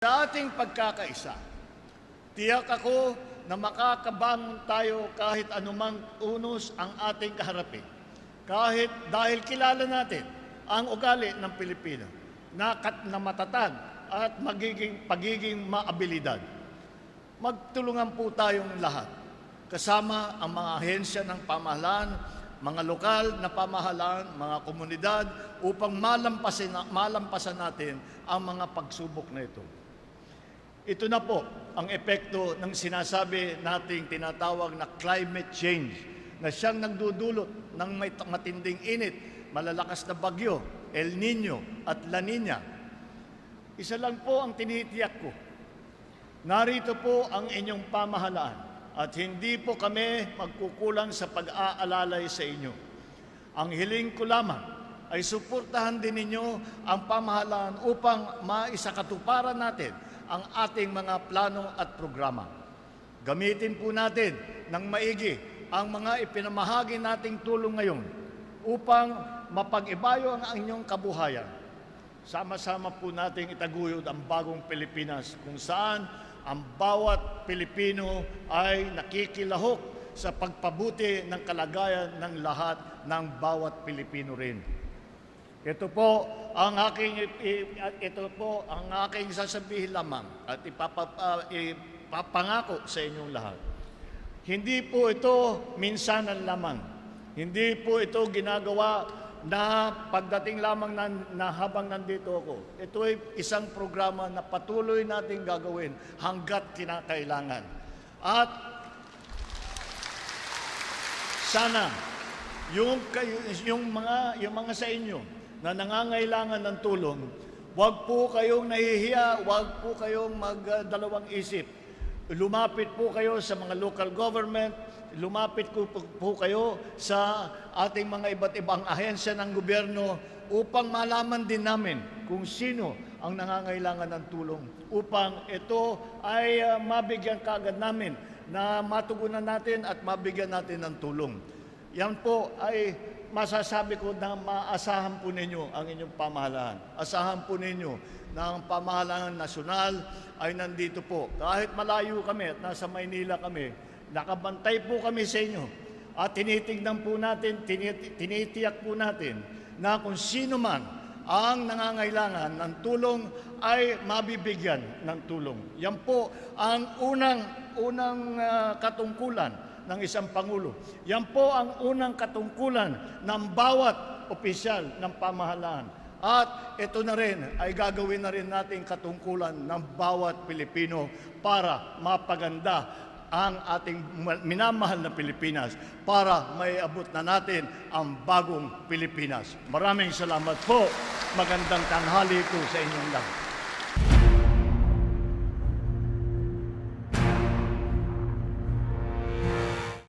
Sa ating pagkakaisa, tiyak ako na makakabang tayo kahit anumang unos ang ating kaharapin. Kahit dahil kilala natin ang ugali ng Pilipino na, kat, na matatag at magiging, pagiging maabilidad. Magtulungan po tayong lahat kasama ang mga ahensya ng pamahalaan, mga lokal na pamahalaan, mga komunidad upang malampasin, malampasan natin ang mga pagsubok na ito. Ito na po ang epekto ng sinasabi nating tinatawag na climate change na siyang nagdudulot ng may matinding init, malalakas na bagyo, El Nino at La Nina. Isa lang po ang tinitiyak ko. Narito po ang inyong pamahalaan at hindi po kami magkukulang sa pag-aalalay sa inyo. Ang hiling ko lamang ay suportahan din ninyo ang pamahalaan upang maisakatuparan natin ang ating mga plano at programa. Gamitin po natin ng maigi ang mga ipinamahagi nating tulong ngayon upang mapag-ibayo ang inyong kabuhayan. Sama-sama po nating itaguyod ang bagong Pilipinas kung saan ang bawat Pilipino ay nakikilahok sa pagpabuti ng kalagayan ng lahat ng bawat Pilipino rin. Ito po ang aking ito po ang aking sasabihin lamang at ipapa, ipapangako sa inyong lahat. Hindi po ito minsanan lamang. Hindi po ito ginagawa na pagdating lamang na, na habang nandito ako. Ito ay isang programa na patuloy nating gagawin hanggat kinakailangan. At sana yung kayo, yung mga yung mga sa inyo na nangangailangan ng tulong, huwag po kayong nahihiya, huwag po kayong magdalawang isip. Lumapit po kayo sa mga local government, lumapit po, kayo sa ating mga iba't ibang ahensya ng gobyerno upang malaman din namin kung sino ang nangangailangan ng tulong upang ito ay uh, mabigyan kagad namin na matugunan natin at mabigyan natin ng tulong. Yan po ay masasabi ko na maasahan po ninyo ang inyong pamahalaan. Asahan po ninyo na ang pamahalaan nasyonal ay nandito po. Kahit malayo kami at nasa Maynila kami, nakabantay po kami sa inyo. At tinitignan po natin, tinit- tinitiyak po natin na kung sino man ang nangangailangan ng tulong ay mabibigyan ng tulong. Yan po ang unang unang ah, katungkulan ng isang pangulo. Yan po ang unang katungkulan ng bawat opisyal ng pamahalaan. At ito na rin ay gagawin na rin natin katungkulan ng bawat Pilipino para mapaganda ang ating minamahal na Pilipinas para may abot na natin ang bagong Pilipinas. Maraming salamat po. Magandang tanghali po sa inyong lahat.